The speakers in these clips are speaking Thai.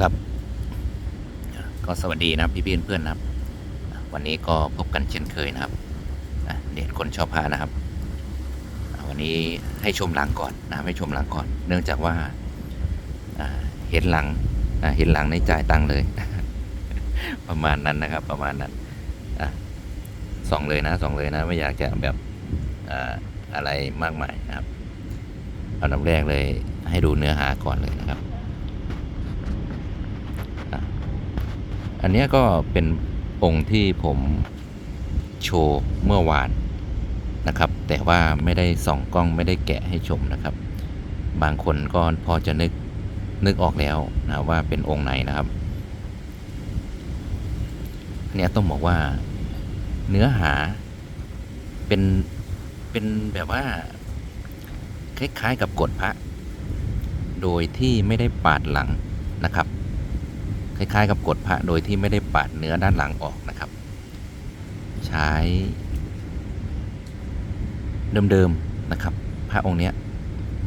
ครับ ก็สวัสดีนะครับพี่เพื่อนๆนะครับ วันนี้ก็พบกันเช่นเคยนะครับอะเดคนชอบพระนะครับ วันนี้ให้ชมหลังก่อนนะให้ชมหลังก่อน เนื่องจากว่าเห็นหลังเห็นหลังในจ่ายตังเลย ประมาณนั้นนะครับ ประมาณนั้นอะสองเลยนะสองเลยนะ ไม่อยากจะแบบอ่าอะไรมากมายนะครับเอาน้ำแรกเลยให้ดูเนื้อหาก่อนเลยนะครับ อันนี้ก็เป็นองค์ที่ผมโชว์เมื่อวานนะครับ แต่ว่าไม่ได้ส่องกล้องไม่ได้แกะให้ชมนะครับ บางคนก็พอจะนึกนึกออกแล้วนะว่าเป็นองค์ไหนนะครับนเนี้ยต้องบอกว่าเนื้อหาเป็นเป็นแบบว่า คล้ายๆกับกดพระ โดยที่ไม่ได้ปาดหลังนะครับ คล้ายๆ กับกดพระโดยที่ไม่ได้ปาดเนื้อด้านหลังออกนะครับ ใช้เดิมๆนะครับ พระองค์เนี้ย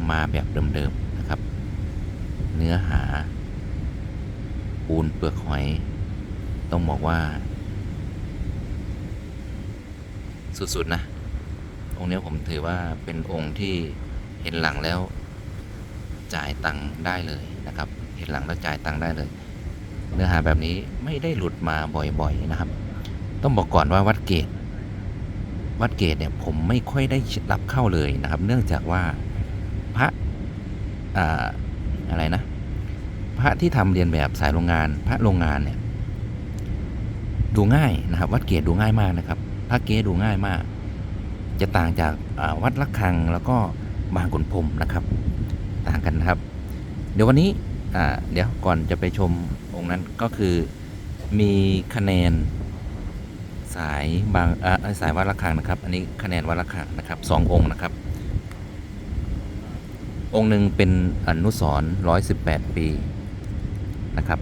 มาแบบเดิมๆนะครับ เนื้อหาปูนเปลือกหอย ต้องบอกว่า สุดๆนะ องค์เนี้ยผมถือว่าเป็นองค์ที่เห็นหลังแล้วจ่ายตังค์ได้เลยนะครับ เห็นหลังแล้วจ่ายตังค์ได้เลย เนื้อหาแบบนี้ไม่ได้หลุดมาบ่อยๆนะครับ ต้องบอกก่อนว่าวัดเกตวัดเกตเนี่ยผมไม่ค่อยได้รับเข้าเลยนะครับ เนื่องจากว่าพระอ่าอะไรนะ พระที่ทำเรียนแบบสายโรงงาน พระโรงงานเนี่ยดูง่ายนะครับ วัดเกตดูง่ายมากนะครับ พระเกตดูง่ายมาก จะต่างจากวัดละคังแล้วก็บางขุนพรมนะครับ ต่างกันนะครับ เดี๋ยววันนี้เดี๋ยวก่อนจะไปชม องค์นั้นก็คือมีคะแนนสายบางอ่าสายวัดระฆังนะครับ อันนี้คะแนนวัดระฆังนะครับสององค์นะครับ องค์หนึ่งเป็นอนุสรร้อยสิบแปดปีนะครับ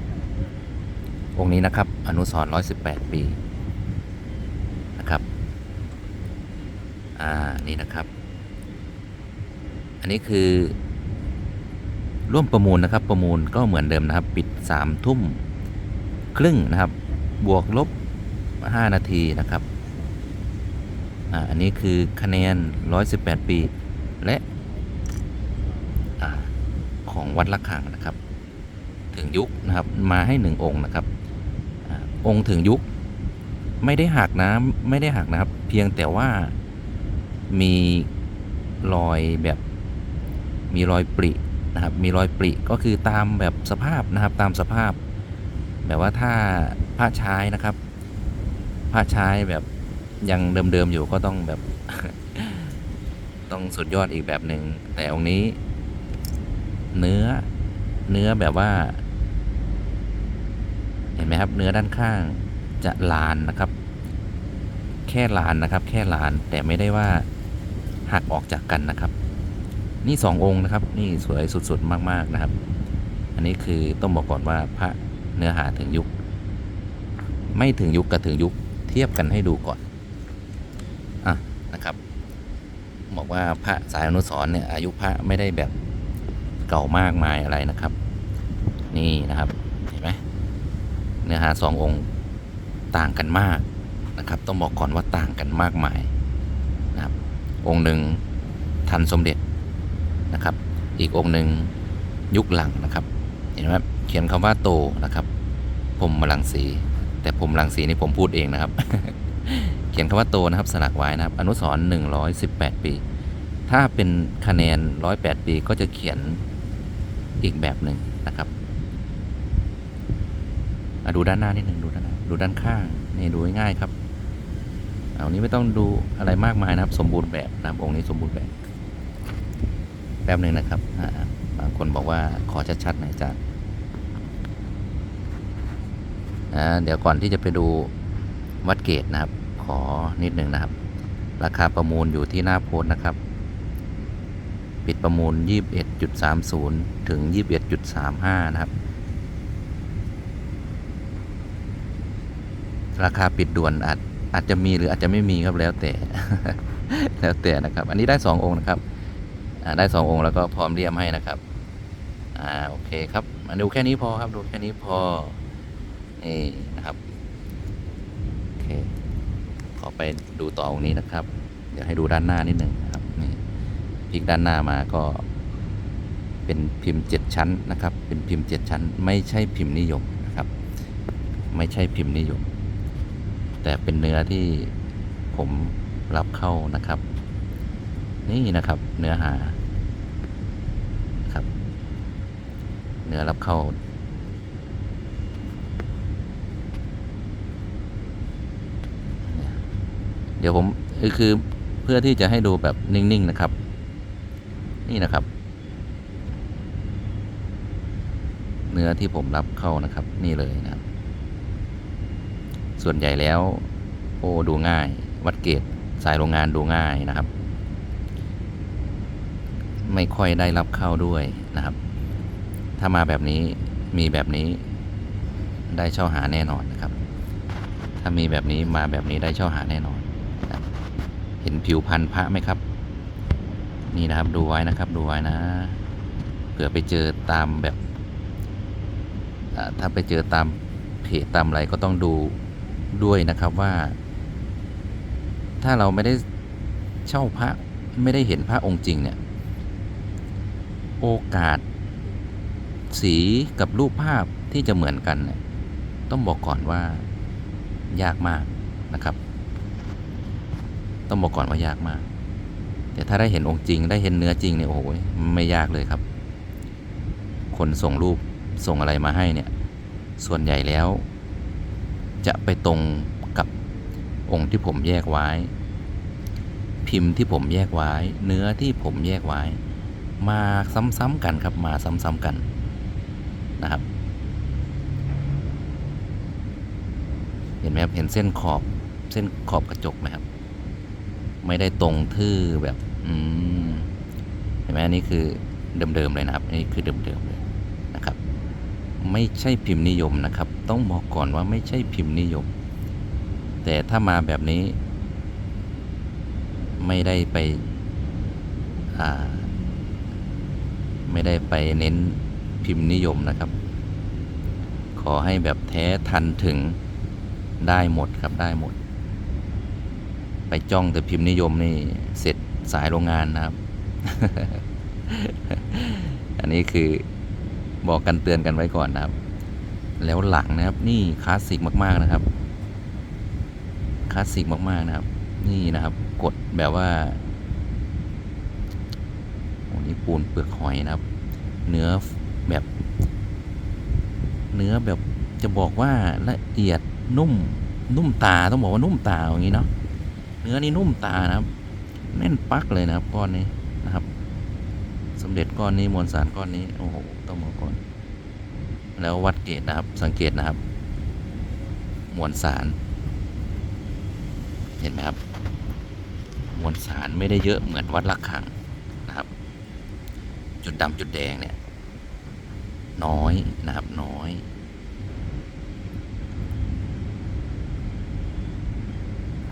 องค์นี้นะครับอนุสรร้อยสิบแปดปีนะครับอ่านี่นะครับ อันนี้คือ ร่วมประมูลนะครับ ประมูลก็เหมือนเดิมนะครับ ปิด3ามทุ่มครึ่งนะครับ บวกลบ 5 นาทีนะครับอ่าอันนี้คือคะแนน 118 ปี และอาของวัดละคังนะครับ ถึงยุคนะครับมาให้หนึ่งองค์นะครับอาองค์ถึงยุคไม่ได้หักนะไม่ได้หักนะครับ เพียงแต่ว่ามีรอยแบบมีรอยปริ นะครับ มีรอยปริก็คือตามแบบสภาพนะครับตามสภาพ แบบว่าถ้าผ้าชายนะครับ ผ้าชายแบบยังเดิมๆอยู่ก็ต้องแบบ ต้องสุดยอดอีกแบบหนึ่งแต่องค์นี้ เนื้อเนื้อแบบว่า เห็นไหมครับ เนื้อด้านข้างจะลานนะครับ แค่ลานนะครับ แค่ลานแต่ไม่ได้ว่าหักออกจากกันนะครับ นี่สององค์นะครับ นี่สวยสุดๆมากๆนะครับ อันนี้คือต้องบอกก่อนว่าพระเนื้อหาถึงยุค ไม่ถึงยุคกับถึงยุคเทียบกันให้ดูก่อนอะนะครับ บอกว่าพระสายอนุสร์เนี่ยอายุพระไม่ได้แบบเก่ามากมายอะไรนะครับ นี่นะครับเห็นไหมเนื้อหาสององค์ต่างกันมากนะครับ ต้องบอกก่อนว่าต่างกันมากมายนะครับ องค์หนึ่งทันสมเด็จ นะครับ อีกองค์หนึ่งยุคหลังนะครับ เห็นไหมเขียนคำว่าโตนะครับผมมลังสี แต่ผมลังสีนี่ผมพูดเองนะครับ เขียนคำว่าโตนะครับ สลักไว้นะครับ อนุสรณ์118 ปี ถ้าเป็นคะแนน 108 ปีก็จะเขียนอีกแบบหนึ่งนะครับอะดูด้านหน้านิดหนึ่งดูด้านหน้าดูด้านข้างนี่ดูง่ายๆครับเอานี้ไม่ต้องดูอะไรมากมายนะครับ สมบูรณ์แบบนะองค์นี้สมบูรณ์แบบ แป๊บหนึ่งนะครับบางคนบอกว่าขอชัดๆหน่อยจ้ะอ่าเดี๋ยวก่อนที่จะไปดูวัดเกตนะครับ ขอนิดหนึ่งนะครับ ราคาประมูลอยู่ที่หน้าโพสต์นะครับ ปิดประมูล 21.30 ถึง 21.35 นะครับ ราคาปิดด่วนอาจอาจจะมีหรืออาจจะไม่มีครับแล้วแต่ แล้วแต่นะครับ อันนี้ได้ 2 องค์นะครับ ได้สององค์แล้วก็พร้อมเรียมให้นะครับอ่าโอเคครับมาดูแค่นี้พอครับดูแค่นี้พอนี่นะครับโอเคขอไปดูต่อตรงนี้นะครับ เดี๋ยวให้ดูด้านหน้านิดหนึ่งนะครับนี่พลิกด้านหน้ามาก็ เป็นพิมพ์เจ็ดชั้นนะครับ เป็นพิมพ์เจ็ดชั้น ไม่ใช่พิมพ์นิยมนะครับ ไม่ใช่พิมพ์นิยม แต่เป็นเนื้อที่ผมรับเข้านะครับ นี่นะครับเนื้อหาครับ เนื้อรับเข้า เดี๋ยวผมคือเพื่อที่จะให้ดูแบบนิ่งๆนะครับ นี่นะครับ เนื้อที่ผมรับเข้านะครับ นี่เลยนะครับส่วนใหญ่แล้วโอ้ดูง่าย วัดเกตสายโรงงานดูง่ายนะครับ ไม่ค่อยได้รับเข้าด้วยนะครับ ถ้ามาแบบนี้มีแบบนี้ได้เช่าหาแน่นอนนะครับ ถ้ามีแบบนี้มาแบบนี้ได้เช่าหาแน่นอนนะเห็นผิวพันธุ์พระไหมครับ นี่นะครับดูไว้นะครับดูไว้นะเผื่อไปเจอตามแบบถ้าไปเจอตามเพจตามอะไรก็ต้องดูด้วยนะครับว่า ถ้าเราไม่ได้เช่าพระไม่ได้เห็นพระองค์จริงเนี่ย โอกาส สีกับรูปภาพที่จะเหมือนกันเนี่ยต้องบอกก่อนว่ายากมากนะครับ ต้องบอกก่อนว่ายากมาก แต่ถ้าได้เห็นองค์จริง ได้เห็นเนื้อจริงเนี่ยโอ้โหไม่ยากเลยครับ คนส่งรูปส่งอะไรมาให้เนี่ย ส่วนใหญ่แล้ว จะไปตรงกับองค์ที่ผมแยกไว้ พิมพ์ที่ผมแยกไว้ เนื้อที่ผมแยกไว้ มาซ้ำๆกันครับมาซ้ำๆกัน นะครับ เห็นไหมครับ เห็นเส้นขอบเส้นขอบกระจกไหมครับ ไม่ได้ตรงทื่อแบบอืมเห็นไหมอันนี้คือเดิมๆเลยนะครับอันนี่คือเดิมๆเลยนะครับ ไม่ใช่พิมพ์นิยมนะครับ ต้องบอกก่อนว่าไม่ใช่พิมพ์นิยม แต่ถ้ามาแบบนี้ ไม่ได้ไปอ่าไม่ได้ไปเน้น พิมพ์นิยมนะครับ ขอให้แบบแท้ทันถึงได้หมดครับได้หมด ไปจ้องแต่พิมพ์นิยมนี่เสร็จสายโรงงานนะครับ อันนี้คือบอกกันเตือนกันไว้ก่อนนะครับ แล้วหลังนะครับ นี่คลาสสิกมาก ๆนะครับคลาสสิกมาก ๆ นะครับ นี่นะครับ กดแบบว่าโอ้นี่ปูนเปลือกหอยนะครับ เนื้อ แบบ เนื้อแบบจะบอกว่าละเอียดนุ่ม นุ่มตาต้องบอกว่านุ่มตาอย่างนี้เนาะเนื้อนี่นุ่มตานะครับแน่นปักเลยนะครับก้อนนี้นะครับ สมเด็จก้อนนี้มวลสารก้อนนี้โอ้โหต้องบอกก่อนแล้ววัดเกตนะครับ สังเกตนะครับ มวลสาร เห็นไหมครับ มวลสารไม่ได้เยอะเหมือนวัดละคังนะครับ จุดดำจุดแดงเนี่ย น้อยนะครับน้อย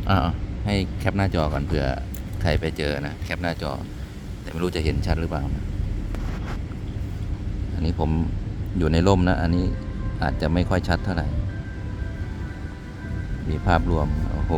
อ่าให้แคปหน้าจอก่อนเผื่อใครไปเจอนะแคปหน้าจอ แต่ไม่รู้จะเห็นชัดหรือเปล่า อันนี้ผมอยู่ในร่มนะ อันนี้อาจจะไม่ค่อยชัดเท่าไหร่ มีภาพรวม โอ้โห